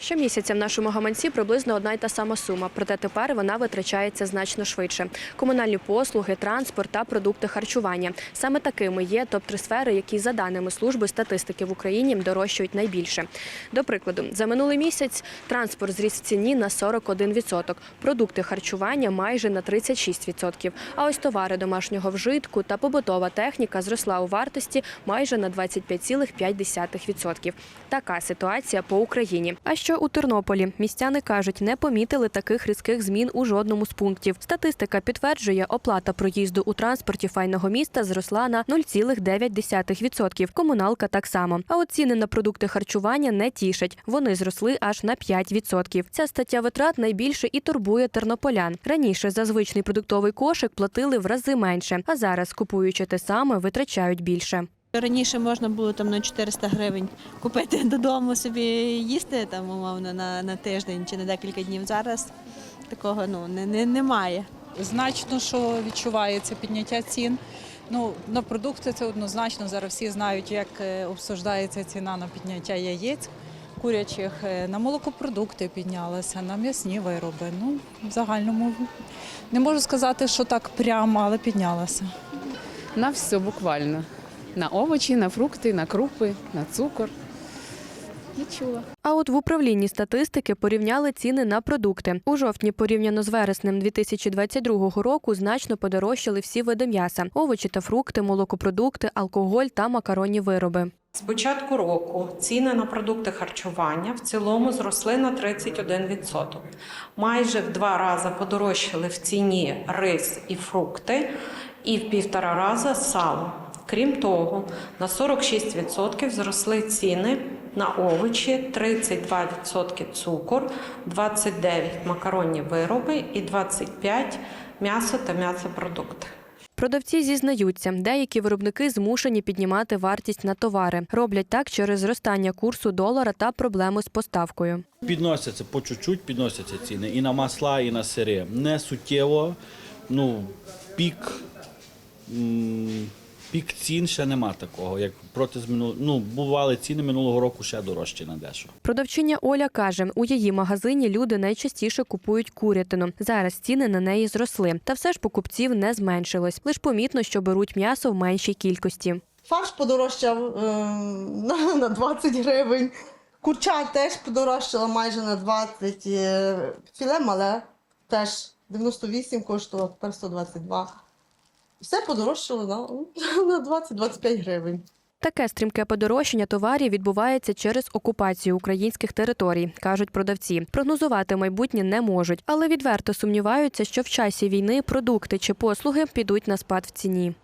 Щомісяця в нашому гаманці приблизно одна й та сама сума, проте тепер вона витрачається значно швидше. Комунальні послуги, транспорт та продукти харчування. Саме такими є топ-3 сфери, які за даними служби статистики в Україні дорожчають найбільше. До прикладу, за минулий місяць транспорт зріс в ціні на 41%, продукти харчування майже на 36%, а ось товари домашнього вжитку та побутова техніка зросла у вартості майже на 25,5%. Така ситуація по Україні. А що у Тернополі? Містяни кажуть, не помітили таких різких змін у жодному з пунктів. Статистика підтверджує, оплата проїзду у транспорті файного міста зросла на 0,9%. Комуналка так само. А от ціни на продукти харчування не тішать. Вони зросли аж на 5%. Ця стаття витрат найбільше і турбує тернополян. Раніше за звичний продуктовий кошик платили в рази менше, а зараз, купуючи те саме, витрачають більше. Раніше можна було там на 400 гривень купити додому собі їсти там умовно на, на тиждень чи на декілька днів. Зараз такого ну не, не немає. Значно, що відчувається підняття цін. Ну, на продукти це однозначно. Зараз всі знають, як е, обсуждається ціна на підняття яєць курячих. Е, На молокопродукти піднялася, на м'ясні вироби. Ну, в загальному не можу сказати, що так прямо, але піднялася. На все буквально. На овочі, на фрукти, на крупи, на цукор. А от в управлінні статистики порівняли ціни на продукти. У жовтні порівняно з вереснем 2022 року значно подорожчали всі види м'яса: овочі та фрукти, молокопродукти, алкоголь та макаронні вироби. З початку року ціни на продукти харчування в цілому зросли на 31%. Майже в два рази подорожчали в ціні рис і фрукти, і в півтора рази сало. Крім того, на 46% зросли ціни на овочі, 32% цукор, 29% макаронні вироби і 25% м'ясо та м'ясопродукти. Продавці зізнаються, деякі виробники змушені піднімати вартість на товари. Роблять так через зростання курсу долара та проблеми з поставкою. Підносяться по чуть-чуть, підносяться ціни і на масла, і на сири. Не суттєво. Ну, пік, м, пік цін ще нема такого. Як проти з минул... ну, бували ціни минулого року ще дорожчі на дещо. Продавчиня Оля каже, у її магазині люди найчастіше купують курятину. Зараз ціни на неї зросли, та все ж покупців не зменшилось. Лиш помітно, що беруть м'ясо в меншій кількості. Фарш подорожчав е, на, на 20 гривень. Курча теж подорожчала майже на 20. е, Філе мале теж 98 коштувало, тепер 122. Все подорожчало на, на 20-25 гривень. Таке стрімке подорожчання товарів відбувається через окупацію українських територій, кажуть продавці. Прогнозувати майбутнє не можуть, але відверто сумніваються, що в часі війни продукти чи послуги підуть на спад в ціні.